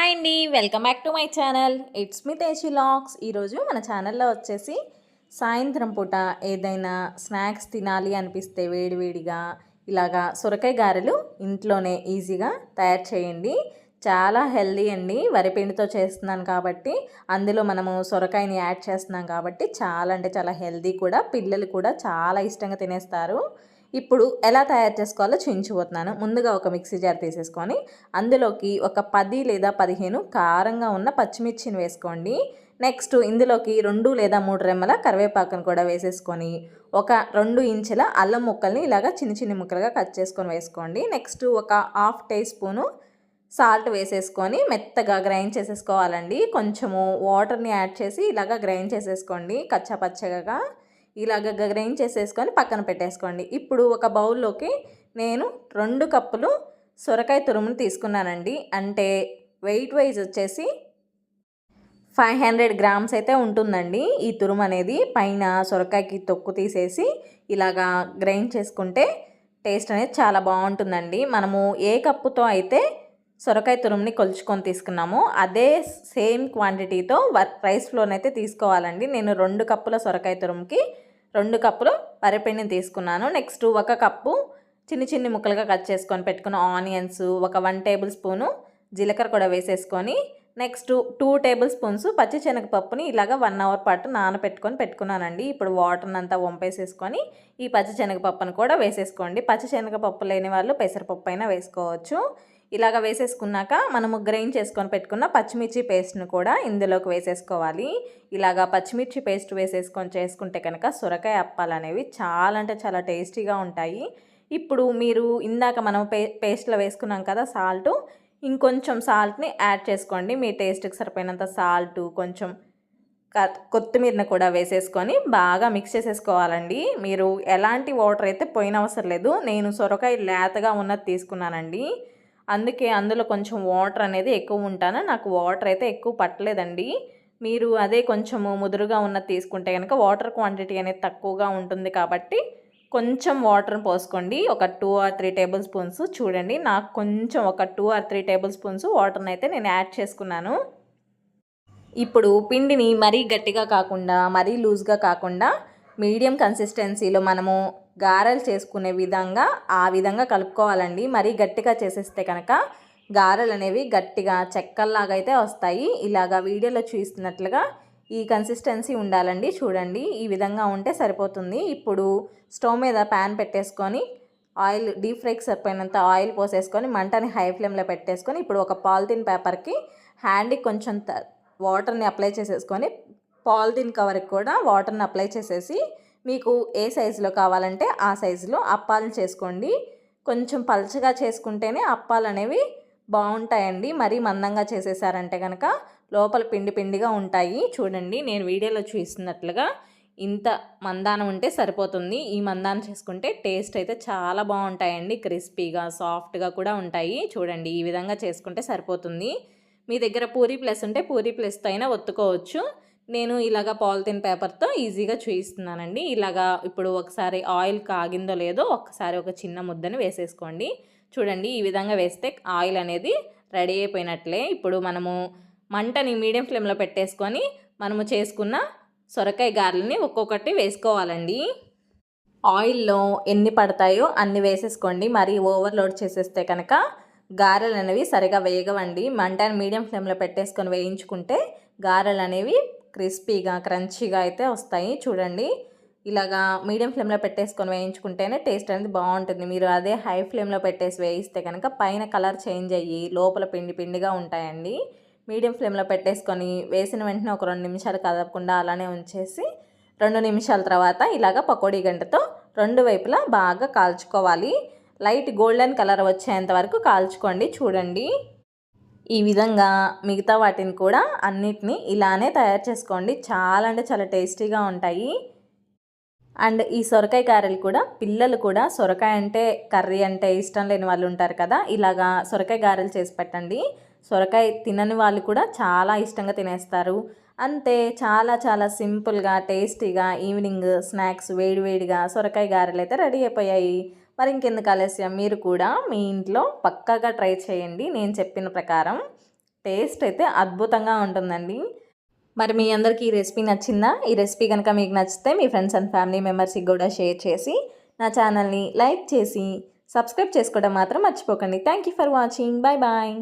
Hi అండి welcome back to my channel. It's me Teji lakhs ఈరోజు మన ఛానల్లో వచ్చేసి సాయంత్రం పూట ఏదైనా స్నాక్స్ తినాలి అనిపిస్తే వేడివేడిగా ఇలాగా సొరకాయ గారెలు ఇంట్లోనే ఈజీగా తయారు చేయండి. చాలా హెల్దీ అండి వరిపిండితో చేస్తున్నాను కాబట్టి అందులో మనము సొరకాయని యాడ్ చేస్తున్నాం కాబట్టి చాలా అంటే చాలా హెల్దీ కూడా పిల్లలు కూడా చాలా ఇష్టంగా తినేస్తారు. ఇప్పుడు ఎలా తయారు చేసుకోవాలో చూపించబోతున్నాను ముందుగా ఒక మిక్సీ జార్ తీసేసుకొని అందులోకి ఒక పది లేదా పదిహేను కారంగా ఉన్న పచ్చిమిర్చిని వేసుకోండి. నెక్స్ట్ ఇందులోకి రెండు లేదా మూడు రెమ్మల కరివేపాకును కూడా వేసేసుకొని ఒక రెండు ఇంచుల అల్లం ముక్కల్ని ఇలాగ చిన్న చిన్న ముక్కలుగా కట్ చేసుకొని వేసుకోండి. నెక్స్ట్ ఒక హాఫ్ టీ స్పూను సాల్ట్ వేసేసుకొని మెత్తగా గ్రైండ్ చేసేసుకోవాలండి. కొంచెము వాటర్ని యాడ్ చేసి ఇలాగ గ్రైండ్ చేసేసుకోండి. కచ్చా పచ్చగా ఇలాగ గ్రైండ్ చేసేసుకొని పక్కన పెట్టేసుకోండి. ఇప్పుడు ఒక బౌల్లోకి నేను రెండు కప్పులు సొరకాయ తురుమును తీసుకున్నానండి. అంటే వెయిట్ వైజ్ వచ్చేసి ఫైవ్ హండ్రెడ్ గ్రామ్స్ అయితే ఉంటుందండి. ఈ తురుము అనేది పైన సొరకాయకి తొక్కు తీసేసి ఇలాగా గ్రైండ్ చేసుకుంటే టేస్ట్ అనేది చాలా బాగుంటుందండి. మనము ఏ కప్పుతో అయితే సొరకాయ తురుముని కొలుచుకొని తీసుకున్నాము అదే సేమ్ క్వాంటిటీతో రైస్ ఫ్లోర్ అయితే తీసుకోవాలండి. నేను రెండు కప్పుల సొరకాయ తురుముకి రెండు కప్పులు వరిపిండిని తీసుకున్నాను. నెక్స్ట్ ఒక కప్పు చిన్ని చిన్ని ముక్కలుగా కట్ చేసుకొని పెట్టుకున్న ఆనియన్స్ ఒక వన్ టేబుల్ స్పూను జీలకర్ర కూడా వేసేసుకొని నెక్స్ట్ టూ టేబుల్ స్పూన్స్ పచ్చిశనగపప్పుని ఇలాగ వన్ అవర్ పాటు నానబెట్టుకొని పెట్టుకున్నానండి. ఇప్పుడు వాటర్ని అంతా వంపేసేసుకొని ఈ పచ్చిశనగపప్పును కూడా వేసేసుకోండి. పచ్చిశనగపప్పు లేని వాళ్ళు పెసరపప్పు అయినా వేసుకోవచ్చు. ఇలాగ వేసేసుకున్నాక మనము గ్రైండ్ చేసుకొని పెట్టుకున్న పచ్చిమిర్చి పేస్ట్ను కూడా ఇందులోకి వేసేసుకోవాలి. ఇలాగ పచ్చిమిర్చి పేస్ట్ వేసేసుకొని చేసుకుంటే కనుక సొరకాయ అప్పాలు అనేవి చాలా అంటే చాలా టేస్టీగా ఉంటాయి. ఇప్పుడు మీరు ఇందాక మనం పే పేస్ట్లో వేసుకున్నాం కదా సాల్ట్ ఇంకొంచెం సాల్ట్ని యాడ్ చేసుకోండి. మీ టేస్ట్కి సరిపోయినంత సాల్ట్ కొంచెం కొత్తిమీరని కూడా వేసేసుకొని బాగా మిక్స్ చేసేసుకోవాలండి. మీరు ఎలాంటి వాటర్ అయితే పోయిన అవసరం లేదు. నేను సొరకాయ లేతగా ఉన్నది తీసుకున్నానండి. అందుకే అందులో కొంచెం వాటర్ అనేది ఎక్కువ ఉంటాను. నాకు వాటర్ అయితే ఎక్కువ పట్టలేదండి. మీరు అదే కొంచెము ముదురుగా ఉన్నది తీసుకుంటే కనుక వాటర్ క్వాంటిటీ అనేది తక్కువగా ఉంటుంది కాబట్టి కొంచెం వాటర్ పోసుకోండి. ఒక two or three tablespoons చూడండి. నాకు కొంచెం ఒక two or three tablespoons వాటర్ని అయితే నేను యాడ్ చేసుకున్నాను. ఇప్పుడు పిండిని మరీ గట్టిగా కాకుండా మరీ లూజ్గా కాకుండా మీడియం కన్సిస్టెన్సీలో మనము గారెలు చేసుకునే విధంగా ఆ విధంగా కలుపుకోవాలండి. మరీ గట్టిగా చేసేస్తే కనుక గారెలు అనేవి గట్టిగా చెక్కల్లాగా అయితే వస్తాయి. ఇలాగా వీడియోలో చూస్తున్నట్లుగా ఈ కన్సిస్టెన్సీ ఉండాలండి. చూడండి ఈ విధంగా ఉంటే సరిపోతుంది. ఇప్పుడు స్టవ్ మీద ప్యాన్ పెట్టేసుకొని ఆయిల్ డీప్ ఫ్రైకి సరిపోయినంత ఆయిల్ పోసేసుకొని మంటని హై ఫ్లేమ్లో పెట్టేసుకొని ఇప్పుడు ఒక పాలిథిన్ పేపర్కి హ్యాండ్కి కొంచెం వాటర్ని అప్లై చేసేసుకొని పాలిథిన్ కవర్కి కూడా వాటర్ని అప్లై చేసేసి మీకు ఏ సైజులో కావాలంటే ఆ సైజులో అప్పాలను చేసుకోండి. కొంచెం పలచగా చేసుకుంటేనే అప్పాలు అనేవి బాగుంటాయండి. మరీ మందంగా చేసేసారంటే కనుక లోపల పిండి పిండిగా ఉంటాయి. చూడండి నేను వీడియోలో చూస్తున్నట్లుగా ఇంత మందానం ఉంటే సరిపోతుంది. ఈ మందానం చేసుకుంటే టేస్ట్ అయితే చాలా బాగుంటాయండి. క్రిస్పీగా సాఫ్ట్గా కూడా ఉంటాయి. చూడండి ఈ విధంగా చేసుకుంటే సరిపోతుంది. మీ దగ్గర పూరీ ప్లస్ ఉంటే పూరీ ప్లస్తో అయినా ఒత్తుకోవచ్చు. నేను ఇలాగ పాలిథిన్ పేపర్తో ఈజీగా చూయిస్తున్నానండి. ఇలాగా ఇప్పుడు ఒకసారి ఆయిల్ కాగిందో లేదో ఒకసారి ఒక చిన్న ముద్దని వేసేసుకోండి. చూడండి ఈ విధంగా వేస్తే ఆయిల్ అనేది రెడీ అయిపోయినట్లే. ఇప్పుడు మనము మంటని మీడియం ఫ్లేమ్లో పెట్టేసుకొని మనము చేసుకున్న సొరకాయ గారెలని ఒక్కొక్కటి వేసుకోవాలండి. ఆయిల్లో ఎన్ని పడతాయో అన్ని వేసేసుకోండి. మరి ఓవర్లోడ్ చేసేస్తే కనుక గారెలు అనేవి సరిగా వేయగవండి మంటని మీడియం ఫ్లేమ్లో పెట్టేసుకొని వేయించుకుంటే గారెలు అనేవి క్రిస్పీగా క్రంచీగా అయితే వస్తాయి. చూడండి. ఇలాగా మీడియం ఫ్లేమ్లో పెట్టేసుకొని వేయించుకుంటేనే టేస్ట్ అనేది బాగుంటుంది. మీరు అదే హై ఫ్లేమ్లో పెట్టేసి వేయిస్తే కనుక పైన కలర్ చేంజ్ అయ్యి లోపల పిండి పిండిగా ఉంటాయండి. మీడియం ఫ్లేమ్లో పెట్టేసుకొని వేసిన వెంటనే ఒక రెండు నిమిషాలు కదపకుండా అలానే ఉంచేసి రెండు నిమిషాల తర్వాత ఇలాగ పకోడీ గంటతో రెండు వైపులా బాగా కాల్చుకోవాలి. లైట్ గోల్డెన్ కలర్ వచ్చేంత వరకు కాల్చుకోండి. చూడండి. ఈ విధంగా మిగతా వాటిని కూడా అన్నిటినీ ఇలానే తయారు చేసుకోండి. చాలా అంటే చాలా టేస్టీగా ఉంటాయి. అండ్ ఈ సొరకాయ కారెలు కూడా పిల్లలు కూడా సొరకాయ అంటే కర్రీ అంటే ఇష్టం లేని వాళ్ళు ఉంటారు కదా ఇలాగా సొరకాయ గారెలు చేసి పెట్టండి. సొరకాయ తినని వాళ్ళు కూడా చాలా ఇష్టంగా తినేస్తారు. అంతే చాలా చాలా సింపుల్గా టేస్టీగా ఈవినింగ్ స్నాక్స్ వేడివేడిగా సొరకాయ గారెలు అయితే రెడీ అయిపోయాయి. మరి ఇంకెందుకు ఆలస్యం? మీరు కూడా మీ ఇంట్లో పక్కాగా ట్రై చేయండి. నేను చెప్పిన ప్రకారం టేస్ట్ అయితే అద్భుతంగా ఉంటుందండి. మరి మీ అందరికీ ఈ రెసిపీ నచ్చిందా? ఈ రెసిపీ కనుక మీకు నచ్చితే మీ ఫ్రెండ్స్ అండ్ ఫ్యామిలీ మెంబర్స్కి కూడా షేర్ చేసి నా ఛానల్ని లైక్ చేసి సబ్స్క్రైబ్ చేసుకోవడం మాత్రం మర్చిపోకండి. Thank you for watching. Bye bye.